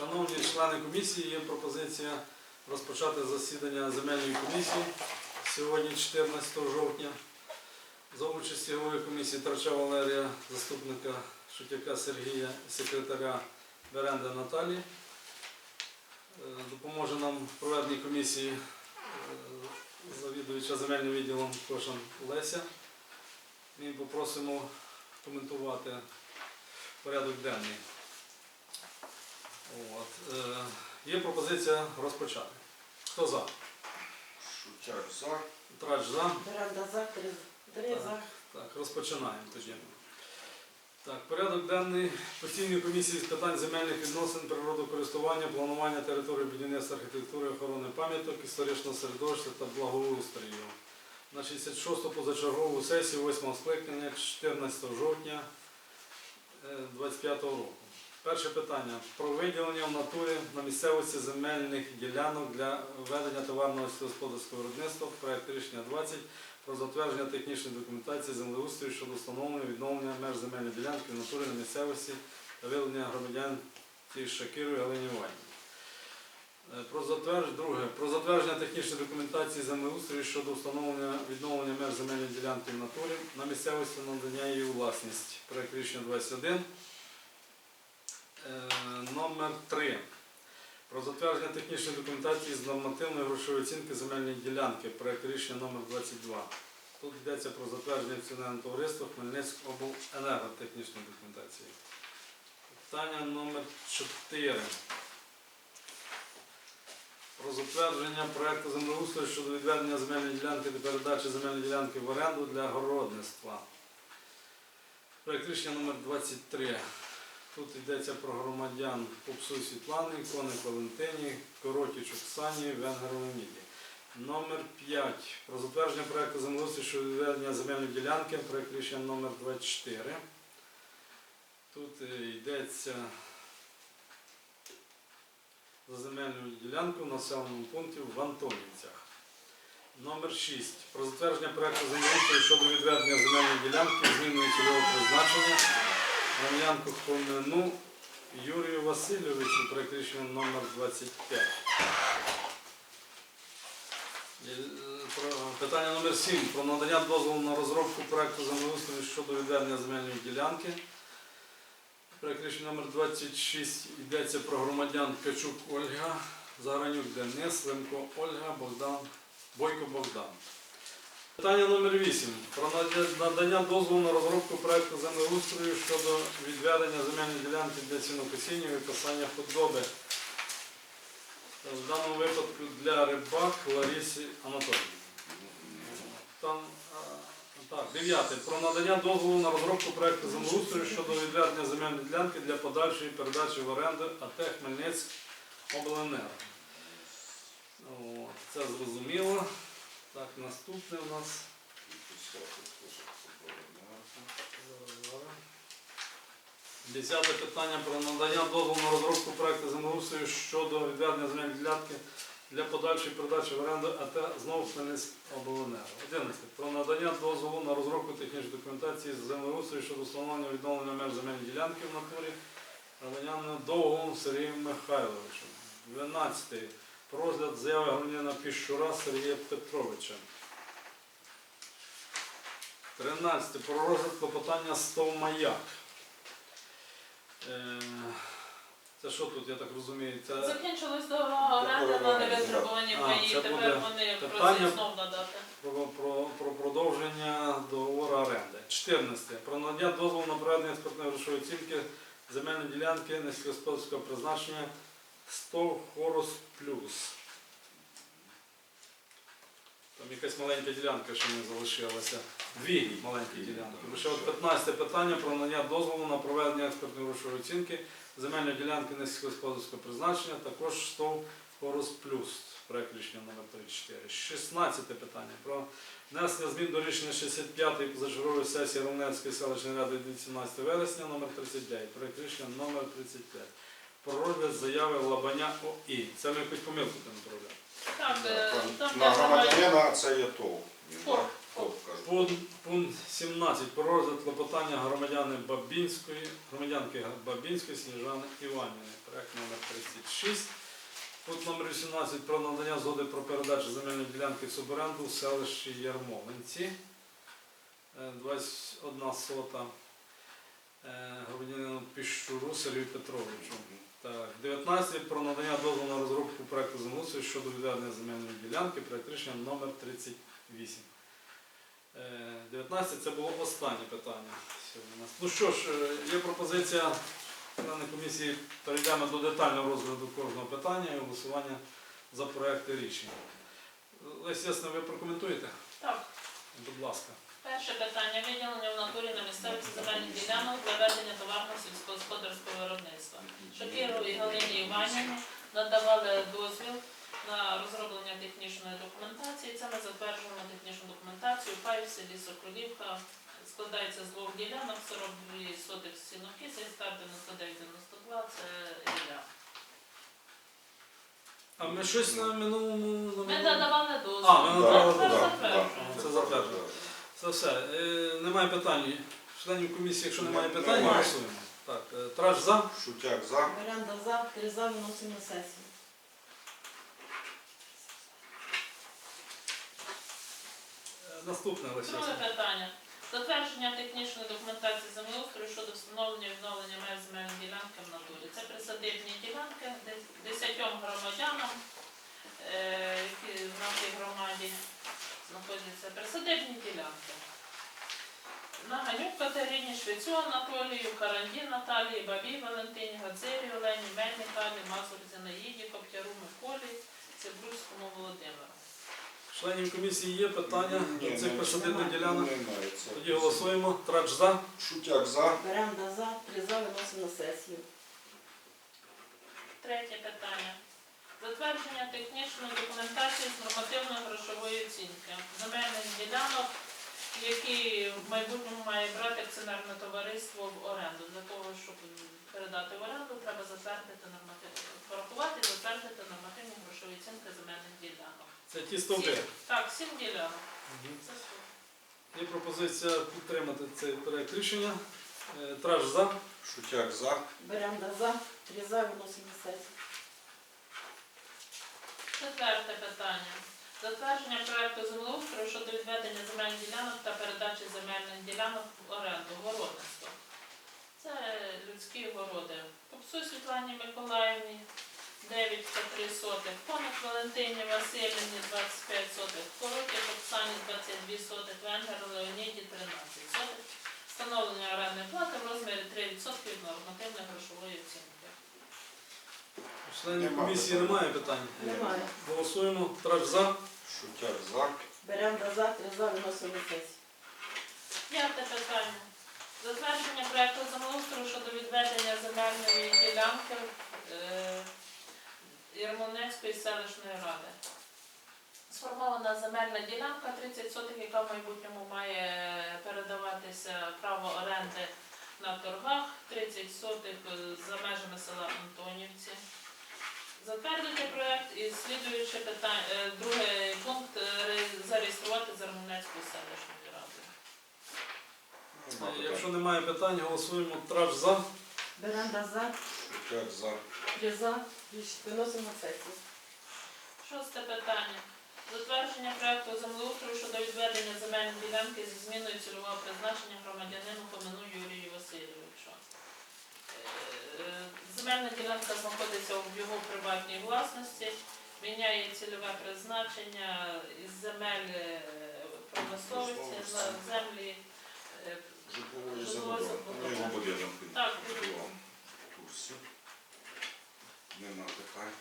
Шановні члени комісії, є пропозиція розпочати засідання земельної комісії сьогодні, 14 жовтня. За участі голови комісії Тарча Валерія, заступника Шутяка Сергія, секретаря Беренда Наталії. Е, Допоможе нам в проведенні комісії е, завідувача земельним відділом Кошан Леся. Ми попросимо коментувати порядок денний. От. Е, є пропозиція розпочати. Хто за? Шутяк за. Трач за. Веранда за, три, три за. Так, розпочинаємо тоді. Так, порядок денний постійної комісії з питань земельних відносин, природокористування, планування території будівництва архітектури, охорони пам'яток, історичного середовища та благоустрою. На 66-ту позачергову сесію 8 скликання 14 жовтня 2025 року. Перше питання про виділення в натурі на місцевості земельних ділянок для ведення товарного сільськогосподарського виробництва, проект рішення 20 про затвердження технічної документації землеустрою щодо встановлення відновлення меж земельної ділянки в натурі на місцевості та виявлення громадян Шакіру Галині Іванівні. Е, Про затвердження, друге, про затвердження технічної документації землеустрою щодо встановлення відновлення меж земельної ділянки в натурі на місцевості надання її власність. Проект рішення 21. Е, Номер 3. Про затвердження технічної документації з нормативної грошової оцінки земельної ділянки. Проект рішення номер 22. Тут йдеться про затвердження акціонерного товариства Хмельницьк обленерго технічної документації. Питання номер 4. Про затвердження проекту землеустрою щодо відведення земельної ділянки для передачі земельної ділянки в оренду для городництва. Проект рішення номер 23. Тут йдеться про громадян Попсуй Світлани, Коник Валентині, Коротіч Оксані, Венгер Леоніді. Номер 5. Про затвердження проекту землеустрою щодо відведення земельної ділянки. Проект рішення номер 24. Тут е, йдеться за земельну ділянку в населеному пункті в Антонівцях. Номер 6. Про затвердження проекту землеустрою щодо відведення земельної ділянки зміною цільового призначення громадянку Хомину Юрію Васильовичу, проект рішення номер 25. Е, Питання номер 7. Про надання дозволу на розробку проекту землеустрою щодо відведення земельної ділянки. Проект рішення номер 26 йдеться про громадян Ткачук Ольга, Загранюк Денис, Лемко Ольга, Богдан, Бойко Богдан. Питання номер 8. Про надання дозволу на розробку проекту землеустрою щодо відведення земельної ділянки для сінокосіння і випасання худоби. В даному випадку для рибак Ларісі Анатоліївни. Там, так, дев'яте. Про надання дозволу на розробку проекту землеустрою щодо відведення земельної ділянки для подальшої передачі в оренду АТ Хмельницьк Обленерго. Це зрозуміло. Так, наступне у нас. Десяте питання про надання дозволу на розробку проекту землеустрою щодо відведення земельної ділянки для подальшої передачі в оренду АТ знову Хмельницьк обленерго. 11. Про надання дозволу на розробку технічної документації з землеустрою щодо встановлення відновлення меж земельної ділянки в натурі громадянину Довгому Сергію Михайловичу. 12. Про розгляд заяви громадянина Піщура Сергія Петровича. 13. Про розгляд клопотання Стовмаяк. Е, Це що тут, я так розумію? Це Закінчилось до оренди на невитребувані А, паї, це тепер буде вони питання. просять знов надати. про, про, про продовження договору оренди. 14. Про надання дозволу на проведення експертної грошової оцінки земельної ділянки несільськогосподарського призначення 100 Хорус Плюс. Там якась маленька ділянка, що не залишилася. Дві маленькі ділянки. Лише от 15 питання про надання дозволу на проведення експертної грошової оцінки земельної ділянки несільськогосподарського призначення, також 100 Хорус Плюс. Проект рішення номер 34. 16 питання про внесення змін до рішення 65-ї позачергової сесії Ромнецької селищної ради від 17 вересня номер 39. Проект рішення номер 35. Про розгляд заяви Лабаня ОІ. Це ми якусь помилку там направляли. Так, е, там На громадян. громадянина це є ТОВ. Фор, Стоп, кажу. Пункт, пункт 17. Про розгляд клопотання громадяни Бабінської, громадянки Бабінської Сніжани Іванівни. Проект номер 36. Пункт номер 18. Про надання згоди про передачу земельної ділянки в суборенду в селищі Ярмолинці. Е, 21 сота е, громадянину Піщуру Сергію Петровичу. Так, 19 про надання дозволу на розробку проекту землеустрою щодо відведення земельної ділянки, проект рішення номер 38. Е, 19 це було останнє питання. Ну що ж, е, є пропозиція члени комісії, перейдемо до детального розгляду кожного питання і голосування за проекти рішення. Лесь Ясна, ви прокоментуєте? Так. Будь ласка. Перше питання. Виділення в натурі на місцевості земельних ділянок для ведення товарного сільськогосподарського виробництва. Шокіровій Галині Іванівні надавали дозвіл на розроблення технічної документації. Це ми затверджуємо технічну документацію. Пай в селі Соколівка складається з двох ділянок, 42 сотих сіноки, гектар 99-92, це Ілля. А ми щось на минулому. Ми надавали дозвіл. А, ми надавали дозвіл. Це затверджено. Це все. Е, немає питань. Членів комісії, якщо немає питань, немає. голосуємо. Так, е, траж за. Шутяк за. Варіанта за, три за, виносимо на сесію. Е, Наступне Лесь Друге питання. Затвердження технічної документації землеустрою щодо встановлення і відновлення меж земельної ділянки в натурі. Це присадибні ділянки де- десятьом громадянам, е, які в нашій громаді знаходяться. Присадибні ділянки. Наганюк Катерині, Швецю Анатолію, Каранді Наталії, Бабій Валентині, Гадзирі Олені, Мельні Калі, Мазур Зінаїді, Коптяру Миколі, Цибрульському Володимиру. Членів комісії є питання Ні, до цих присадибних ділянок. Немає. Це- Тоді голосуємо. Трач за. Шутяк за. Варіанта за, три за, виносимо на сесію. Третє питання. Затвердження технічної документації з нормативної грошової оцінки земельних ділянок, які в майбутньому має брати акціонерне товариство в оренду. Для того, щоб передати в оренду, треба затвердити нормативні, порахувати і затвердити нормативні грошові оцінки земельних ділянок. Це ті стовпи. Сім- Так, сім ділянок. Мгм. Це супер. Є пропозиція підтримати цей проект рішення. Е, Траж за. Шутяк за. Варіанта за, три за, виносимо на сесію. Четверте питання. Затвердження проекту землеустрою щодо відведення земельних ділянок та передачі земельних ділянок в оренду, городництво. Це людські городи. Попсу Світлані Миколаївні 9 та 3 сотих, Коник Валентині Васильівні 25 сотих, Коротів Оксані 22 сотих, Венгер Леоніді 13 сотих. Встановлення орендної плати в розмірі 3% від нормативної грошової оцінки. Членів Нема комісії питань. немає питань. Немає. Голосуємо. Траж за. Шутяк за. Варіанта за, три за, виносимо на сесію. П'яте питання. Затвердження проекту землеустрою щодо відведення земельної ділянки е, Ярмолинецької селищної ради. Сформована земельна ділянка 30 сотих, яка в майбутньому має передаватися право оренди на торгах, 30 сотих е, за межами села Антонівці. Затвердити проект і слідуюче питання, е, другий пункт е, зареєструвати за Ярмолинецькою селищною радою. Нема Е, питань. Якщо немає питань, голосуємо. Траж за. Варіанта за, Шутяк за. три за, виносимо на сесію. Шосте питання. Затвердження проекту землеустрою щодо відведення земельної ділянки зі зміною цільового призначення громадянину Комину Юрію Васильовичу. Е, Земельна ділянка знаходиться в його приватній власності, міняє цільове призначення із земель е, промисловості на землі. е, Житлової забудови. Ну. Так, Житлового. Нема питань.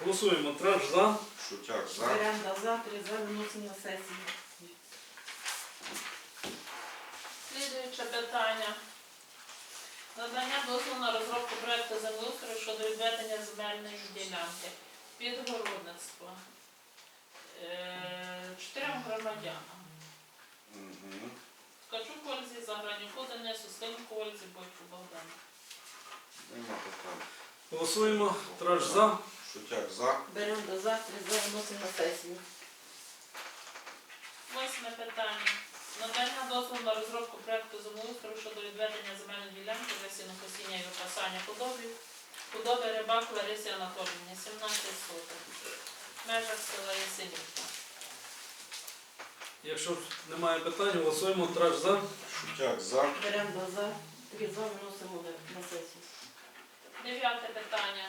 Голосуємо. Траж за. Шутяк за. Варіанта за, три за, виносимо на сесію. Слідуюче питання. Надання дозволу на розробку проекту землеустрою щодо відведення земельної ділянки під городництво Е, чотирьом громадянам. Мгм. Ткачук Ользі, Загранюку Денису, Слинку Ользі, Бойку Богдану. Нема питань. Голосуємо. Траж за. Шутяк за. Варіанта за, три за, виносимо на сесію. Восьме питання. Надання дозволу на розробку проекту землеустрою щодо відведення земельної ділянки для сінокосіння і випасання худоби. Худоби рибак Ларисі Анатоліївні, 17 соток. В межах села Ясенівка. Якщо немає питань, голосуємо. Траж за. Шутяк за. Беремо за, три за, виносимо на сесію. Дев'яте питання.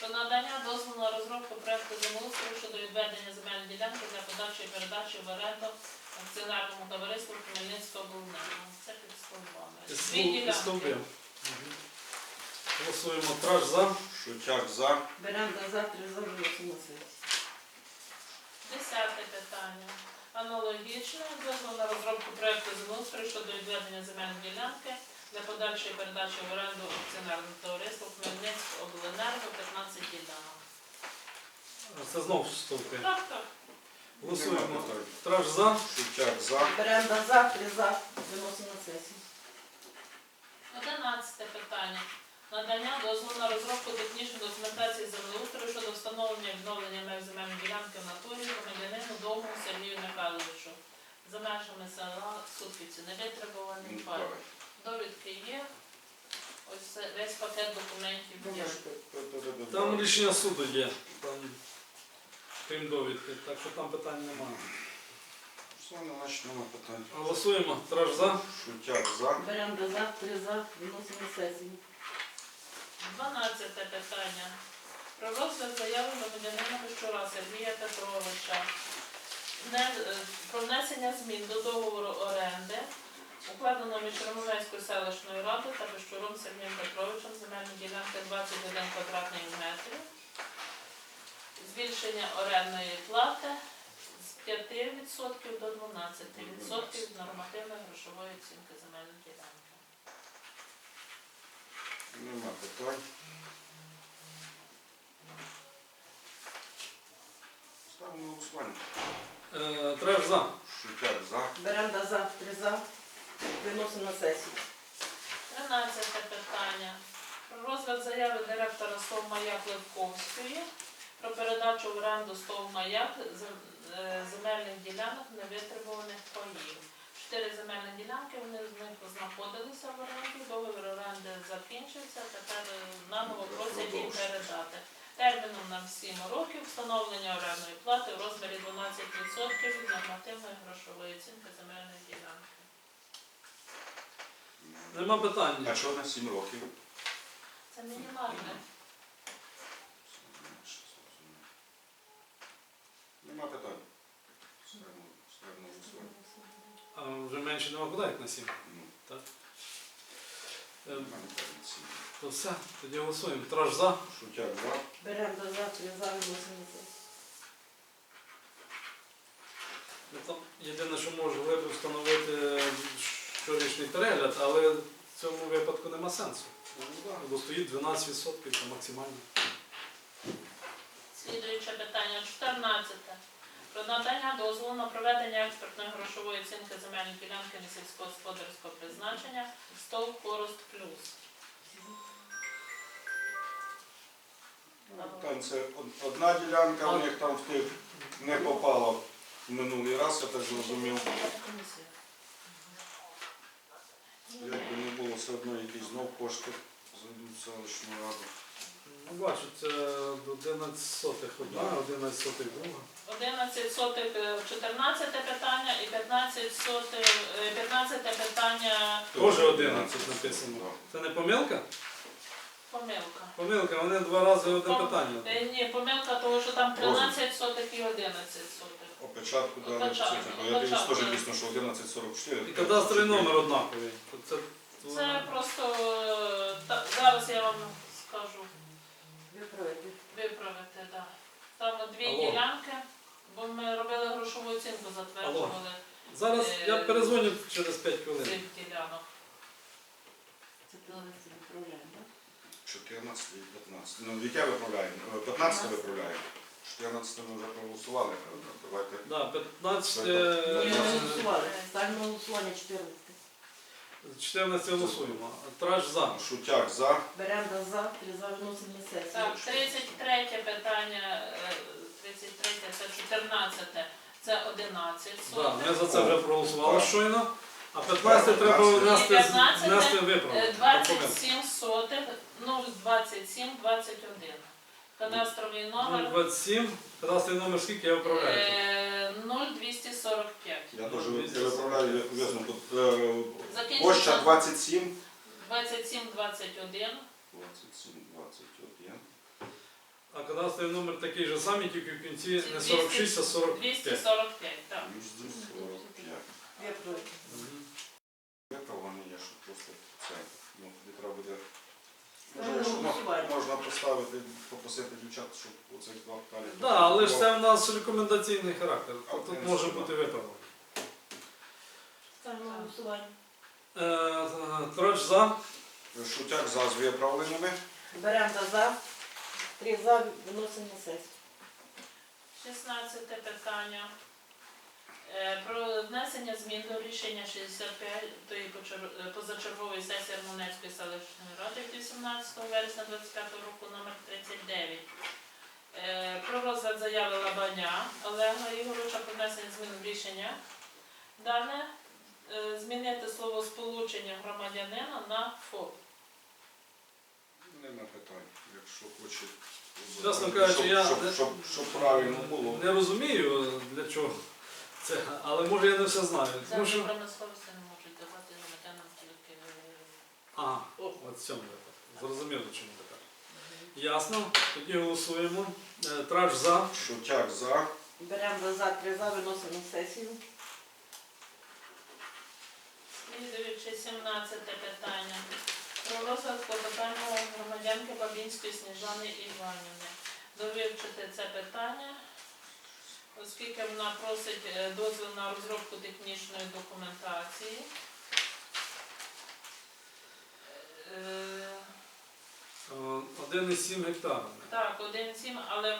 Про надання дозволу на розробку проекту землеустрою щодо відведення земельної ділянки для подальшої передачі в оренду акціонерному товариству Хмельницького обленерго. Це під стовбами. Дві ділянки. Голосуємо. Траж за. Шутяк за. Беремо за, три за, виносимо. Десяте питання. Аналогічне дозвол на розробку проекту землеустрою щодо відведення земельної ділянки для подальшої передачі в оренду акціонерному товариству Хмельницького обленерго 15 ділянок. Це знову стовпи. Так, так. Голосуємо. Траж за. Шутяк за. Беремо за, три за, виносимо на сесію. Одинадцяте питання. Надання дозволу на розробку технічної документації землеустрою щодо встановлення і відновлення меж земельної ділянки в натурі громадянину Довгому Сергію Михайловичу. За межами села Сутківці, невитребуваний Ну, пай. Довідки є. Ось весь пакет документів є. Там рішення суду є. Там, крім довідки. Так що там питань немає. Руслан Іванович, нема питань. Голосуємо. Траж за. Шутяк за. Беремо за, три за, виносимо на сесію. Дванадцяте питання. Про розгляд заяви громадянина Пещура Сергія Петровича Не- е, про внесення змін до договору оренди, укладеного між Ромовецькою селищною радою та Пещуром Сергієм Петровичем земельної ділянки 21 квадратний метр. Збільшення орендної плати з 5% до 12% нормативної грошової оцінки земельної ділянки. Нема питань. Ставимо на голосування. Е, Траж за. Шутяк за. Беремо за, три за, виносимо на сесію. 13 питання. Про розгляд заяви директора СТОВ «Маяк» Левковської про передачу в оренду СТОВ «Маяк» е, земельних ділянок невитребуваних паїв. Чотири земельні ділянки, вони з них знаходилися в оренді, договір оренди закінчився, тепер е, наново просять їм передати. Терміном на 7 років встановлення орендної плати в розмірі 12% від нормативної грошової оцінки земельної ділянки. Нема питань. А що на 7 років? Це мінімальне. Нема питань. Ставимо голосування. А вже менше нема куди, як на сім. Ну, Е, нема питань на 7. То все, тоді голосуємо. Траж за. Шутяк за. Беремо за, три за, виносимо. Ну, там Єдине, що можливо встановити щорічний перегляд, але в цьому випадку нема сенсу. Бо стоїть 12% це максимально. Слідуюче питання 14. Про надання дозволу на проведення експертної грошової оцінки земельної ділянки на сільськогосподарського призначення СТОВ Хорост Плюс. Питань. Це одна ділянка, у них там в тих не попало в минулий раз, я так зрозумів. Якби не було, все одно якісь знов кошти зайдуть в селищну раду. Ну, бачу, це 11 сотих одна, 11 сотих друга. 11 сотих е, 14 питання і 15 сотих, е, 15 питання Теж 11 написано. Це не помилка? помилка. Помилка, вони два рази одне Пом- питання. Е, Ні, помилка того, що там 13 сотих і 11 сотих. В Опечатку, цифру. Я дивлюсь теж дійсно, що 1144. І кадастровий номер однаковий. Це, Це просто е, та- зараз я вам скажу. Виправити. Виправити, так. Там дві Алло. ділянки, бо ми робили грошову оцінку, затверджували Зараз я перезвоню через 5 хвилин. цих ділянок. Це телевізор виправляємо, так? 14 і 15. Ну, яке виправляємо? Е, 15 виправляємо. 14 ми вже проголосували. правда? Давайте. Да, 15, Ні, Ми е, не голосували. Ставимо на голосування 14. 14 голосуємо. Траж за. Шутяк за. Беремо за, три за, виносимо на сесію. Так, 33 питання, е, 33 це 14. Це 11 Да, сотих. ми за це вже проголосували щойно. А 15 треба 15. внести, І 15 внести Е, виправити. 27 сотих, 027 21. Кадастровий номер 27, кадастровий номер скільки я виправляю? е, 0245. Я теж виправляю, візьму тут е, площа Закінчиться 27. 27 21. 27, 21. А кадастровий номер такий же самий, тільки в кінці не 46, а 45. 245, так. 245. Я проти. Мгм. Виправлені є, що просто це. Ну, тоді треба буде. Мо- голосування. можна поставити, попросити дівчат, щоб оцих два питання. Так, але ж це в нас рекомендаційний характер. А, Тут може да. бути виправлено. Ставимо на голосування. Е, Троч за. Шутяк за з виправленнями. Беремо за. Три за виносимо на сесію. 16 питання. Е, Про внесення змін до рішення 65-ї почер- е, позачергової сесії Армонецької селищної ради від 18 вересня 25 року номер 39. Е, Про розгляд заяви Лабаня Олега Ігоровича про внесення змін в рішення. Дане змінити слово сполучення громадянина на ФОП. Нема питань, якщо хоче. Чесно кажучи, я щоб, щоб, щоб правильно було. Не розумію для чого це, але може я не все знаю. Тому що... промисловості не можуть давати громадянам тільки. е, Ага, от в цьому випадку. Зрозуміло, чому така. Ясно. Тоді голосуємо. Е, Трач за. Шутяк за. Беремо за. Три за виносимо на сесію. Слідуючи 17 питання. Про розгляд клопотання громадянки Бабінської Сніжани Іванівни. Довивчити це питання, оскільки вона просить е, дозвіл на розробку технічної документації. Е, Е, 1,7 гектара. Так, 1,7, але е,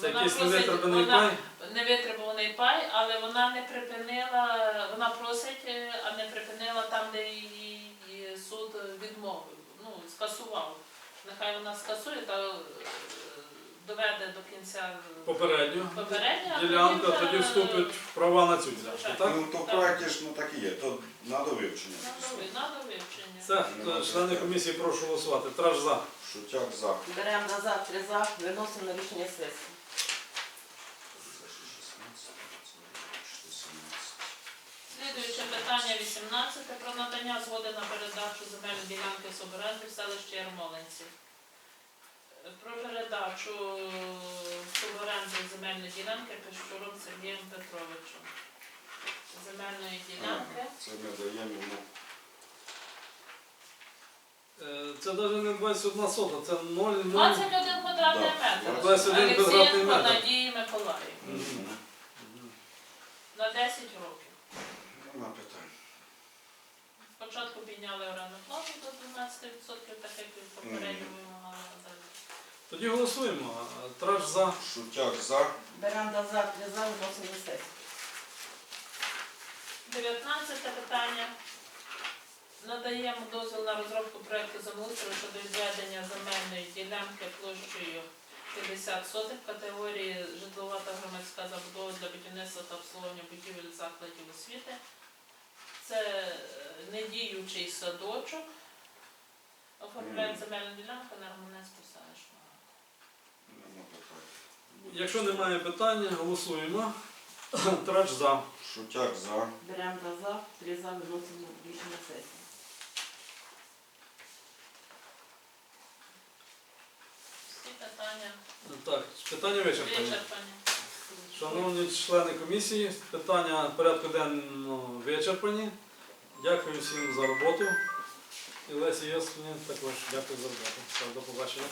Це вона якийсь просить, невитребаний вона, пай. невитребуваний пай, але вона не припинила, вона просить, а не припинила там, де її її суд відмовив, ну, скасував. Нехай вона скасує та е, доведе до кінця Попередньо. попередня. а Ділянка вже, тоді вступить в права на цю ділянку. Так? Ну, то в проєкті ж ну, так і є, то на довивчення. На довивчення. Це е, члени комісії прошу голосувати. Трач за. Шутяк за. Беремо за. Три за виносимо на рішення сесії. Це 16, Слідуюче питання 18 про надання згоди на передачу земельної ділянки з оренди в селищі Ярмолинці. Про передачу в оренду земельної ділянки Пещуром Сергієм Петровичем. Земельної ділянки. Це ми даємо йому. Е, Це навіть не 21 сота, це 0, 0. 21 квадратний метр. 21 квадратний Олексієнко метр. Надії Миколаївні. Мгм. На 10 років. Нема питань. Спочатку підняли оренду плату до 12%, так як і попередньо вимагали. Тоді голосуємо. Трач за. Шутяк за. Беремо за. Три за виносимо на сесію. 19 питання. Надаємо дозвіл на розробку проекту землеустрою щодо відведення земельної ділянки площею 50 сотих категорії житлова та громадська забудова для будівництва та обслуговування будівель закладів освіти. Це е, недіючий садочок. Оформляє Мгм. земельну ділянку на Романецьку селищну раду. Нема питань. Якщо немає питань, голосуємо. Трач за. Шутяк за. Беремо за. Три за виносимо на рішення сесії. Всі питання Так, питання вичерпані. вичерпані. Шановні члени комісії, питання порядку денного вичерпані. Дякую всім за роботу. І Лесі Ясміні також дякую за роботу. До побачення.